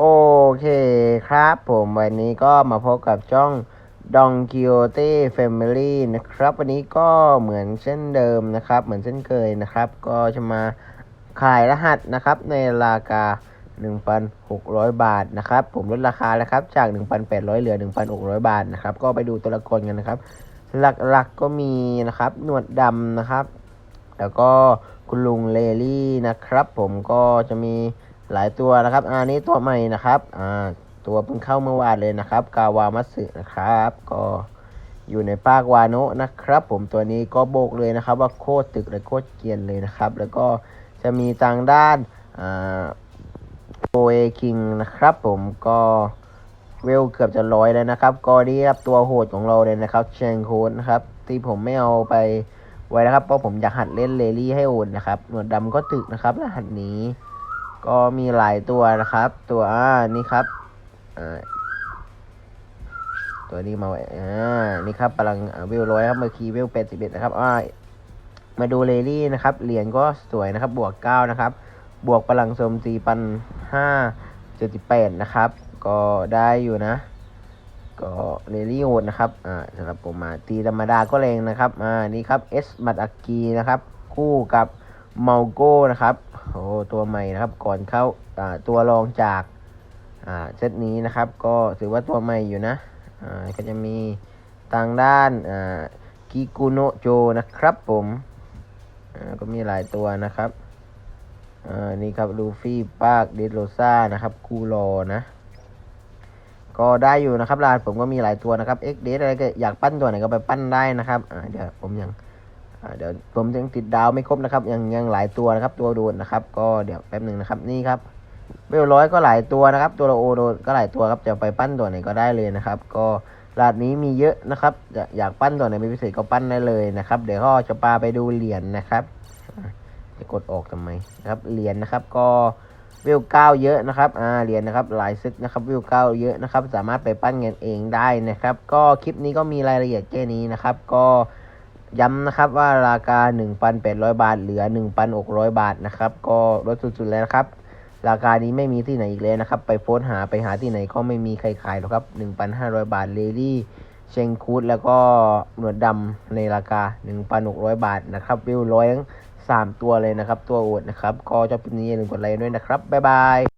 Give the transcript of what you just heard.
โอเคครับผมวันนี้ก็มาพบกับช่องดองกิโอเต้แฟมิลี่นะครับ วันนี้ก็เหมือนเช่นเดิมนะครับ เหมือนเช่นเคยนะครับ ก็จะมาขายรหัสนะครับ ในราคา 1,600 บาทนะครับ ผมลดราคาแล้วครับ จาก 1,800 เหลือ 1,600 บาทนะครับ ก็ไปดูตัวละครกันนะครับ หลักๆก็มีนะครับ หนวดดำนะครับ แล้วก็คุณลุงเลลี่นะครับ ผมก็จะมี หลายตัวนะครับอันนี้ตัวใหม่นะครับอ่าตัวเพิ่งเข้าเมื่อวานเลยนะครับ กาวามัตสึนะครับ ก็อยู่ในภาควาโนะนะครับ ผมตัวนี้ก็โบกเลยนะครับ ว่าโคตรตึกและโคตรเกียนเลยนะครับ แล้วก็จะมีทางด้านอ่าโอเอคิงนะครับ ผมก็เวลเกือบจะร้อยแล้วนะครับ ก็เรียบตัวโหดของเราเลยนะครับเชงโค้ดนะครับ ที่ผมไม่เอาไปไว้นะครับ เพราะผมอยากหัดเล่นเลลี่ให้โอนนะครับ หนวดดำก็ตึกนะครับรหัสนี้ ก็มีหลายตัวนะครับ ตัวอ่านี่ครับอ่าตัวนี้มาไว้อ่านี่ครับพลังเวลร้อยครับเมื่อกี้เวลแปดสิบเอ็ดนะครับอ่ามาดูเลลี่นะครับเหรียญก็สวยนะครับ บวกเก้านะครับ บวกพลังโจมตีปันห้าเจ็ดสิบแปดนะครับ ก็ได้อยู่นะ ก็เรลี่โหดนะครับอ่าสำหรับผมมาตีธรรมดาก็แรงนะครับอ่านี่ครับเอสมัดอากีนะครับ คู่กับ เมาโก้นะครับโอ้ตัวใหม่นะครับก่อนเข้าตัวรองจากเซตนี้นะครับ ก็ถือว่าตัวใหม่อยู่นะก็จะมีทางด้านกิกุโนโจนะครับผมก็มีหลายตัวนะครับนี่ครับลูฟี่ปากเดดโรซ่านะครับคูรอนะ ก็ได้อยู่นะครับร้านผมก็มีหลายตัวนะครับ X d อะไรก็อยากปั้นตัวไหนก็ไปปั้นได้นะครับเดี๋ยวผมยัง เดี๋ยวผมยังติดดาวไม่ครบนะครับ ยังยังหลายตัวนะครับ ตัวโดนนะครับ ก็เดี๋ยวแป๊บหนึ่งนะครับนี่ครับเวลร้อยก็หลายตัวนะครับ ตัวละโอโดนก็หลายตัวครับจะไปปั้นตัวไหนก็ได้เลยนะครับ ก็ร้านนี้มีเยอะนะครับอยากอยากปั้นตัวไหนเป็นพิเศษก็ปั้นได้เลยนะครับ เดี๋ยวก็จะปาไปดูเหรียญนะครับจะกดออกทำไมนะครับเหรียญนะครับ ก็วิวเก้าเยอะนะครับอ่าเหรียญนะครับหลายเซตนะครับวิวเก้าเยอะนะครับ สามารถไปปั้นเงินเองได้นะครับ ก็คลิปนี้ก็มีรายละเอียดแค่นี้นะครับ ก็ ย้ำนะครับว่าราคา 1,800 บาท เหลือ 1,600 บาทนะครับ ก็ลดสุดๆแล้วนะครับ ราคานี้ไม่มีที่ไหนอีกเลยนะครับ ไปโพสหาไปหาที่ไหนก็ไม่มีใครขายหรอกครับ 1,500 บาทเลลี่เชงคูดแล้วก็หนวดดำในราคา 1,600 บาทนะครับ วิวร้อยทั้งสามตัวเลยนะครับ ตัวโอดนะครับ ก็ชอบคลิปนี้อย่าลืมกดไลค์ด้วยนะครับ บ๊ายบาย